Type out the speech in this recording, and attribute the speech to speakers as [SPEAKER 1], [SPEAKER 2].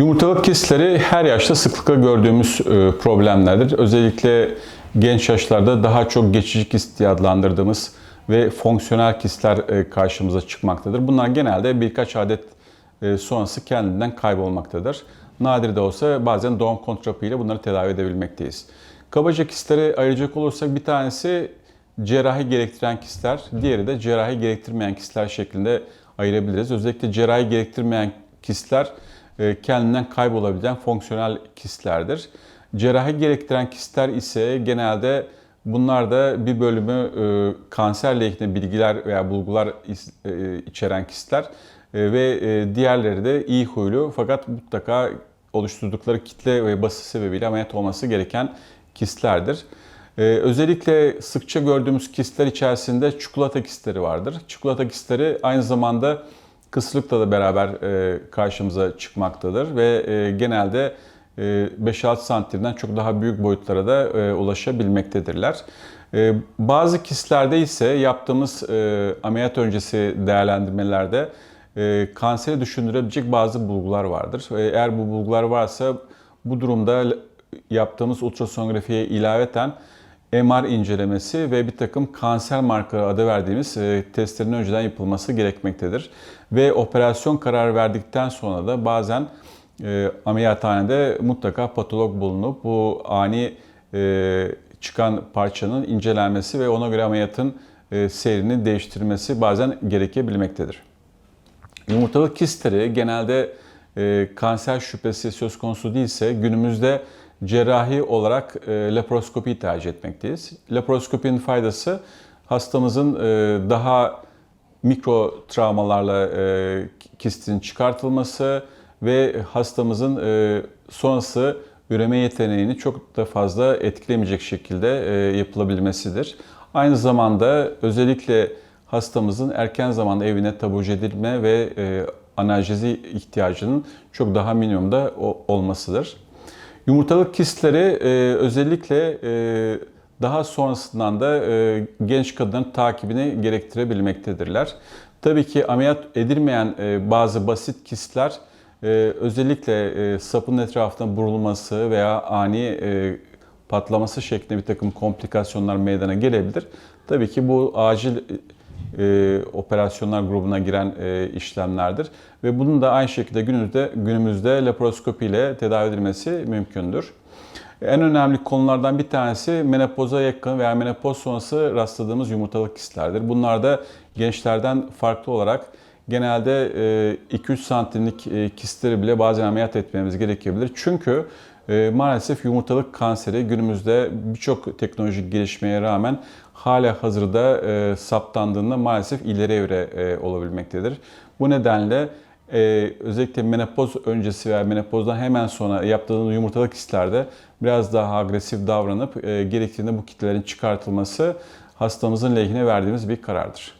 [SPEAKER 1] Yumurtalık kistleri her yaşta sıklıkla gördüğümüz e, problemlerdir. Özellikle genç yaşlarda daha çok geçici kist diye adlandırdığımız ve fonksiyonel kistler e, karşımıza çıkmaktadır. Bunlar genelde birkaç adet e, sonrası kendinden kaybolmaktadır. Nadir de olsa bazen doğum kontrapi ile bunları tedavi edebilmekteyiz. Kabaca kistleri ayıracak olursak bir tanesi cerrahi gerektiren kistler, diğeri de cerrahi gerektirmeyen kistler şeklinde ayırabiliriz. Özellikle cerrahi gerektirmeyen kistler kendinden kaybolabilen fonksiyonel kistlerdir. Cerrahi gerektiren kistler ise genelde bunlar da bir bölümü e, kanserle ilgili bilgiler veya bulgular e, içeren kistler ve diğerleri de iyi huylu fakat mutlaka oluşturdukları kitle ve bası sebebiyle ameliyat olması gereken kistlerdir. özellikle sıkça gördüğümüz kistler içerisinde çikolata kistleri vardır. Çikolata kistleri aynı zamanda kısırlıkla da beraber e, karşımıza çıkmaktadır ve e, genelde e, 5-6 santimden çok daha büyük boyutlara da e, ulaşabilmektedirler. E, bazı kistlerde ise yaptığımız e, ameliyat öncesi değerlendirmelerde e, kanseri düşündürebilecek bazı bulgular vardır. E, eğer bu bulgular varsa bu durumda yaptığımız ultrasonografiye ilaveten MR incelemesi ve bir takım kanser markası adı verdiğimiz e, testlerin önceden yapılması gerekmektedir. Ve operasyon kararı verdikten sonra da bazen e, ameliyathanede mutlaka patolog bulunup bu ani e, çıkan parçanın incelenmesi ve ona göre ameliyatın seyrini değiştirmesi bazen gerekebilmektedir. Yumurtalık kistleri genelde kanser şüphesi söz konusu değilse günümüzde cerrahi olarak e, laparoskopiyi tercih etmekteyiz. Laparoskopinin faydası hastamızın e, daha mikro travmalarla e, kistin çıkartılması ve hastamızın e, sonrası üreme yeteneğini çok da fazla etkilemeyecek şekilde e, yapılabilmesidir. Aynı zamanda özellikle hastamızın erken zamanda evine taburcu edilme ve e, analjezi ihtiyacının çok daha minimumda olmasıdır. Yumurtalık kistleri e, özellikle e, daha sonrasından da e, genç kadının takibini gerektirebilmektedirler. Tabii ki ameliyat edilmeyen e, bazı basit kistler e, özellikle e, sapın etrafında burulması veya ani e, patlaması şeklinde bir takım komplikasyonlar meydana gelebilir. Tabii ki bu acil e, operasyonlar grubuna giren e, işlemlerdir. Ve bunun da aynı şekilde günümüzde, günümüzde laparoskopi ile tedavi edilmesi mümkündür. En önemli konulardan bir tanesi menopoza yakın veya menopoz sonrası rastladığımız yumurtalık kistlerdir. Bunlar da gençlerden farklı olarak genelde 2-3 santimlik kistleri bile bazen ameliyat etmemiz gerekebilir. Çünkü maalesef yumurtalık kanseri günümüzde birçok teknolojik gelişmeye rağmen hala hazırda e, saptandığında maalesef ileri evre e, olabilmektedir. Bu nedenle e, özellikle menopoz öncesi veya menopozdan hemen sonra yaptığımız yumurtalık kistlerde biraz daha agresif davranıp e, gerektiğinde bu kitlelerin çıkartılması hastamızın lehine verdiğimiz bir karardır.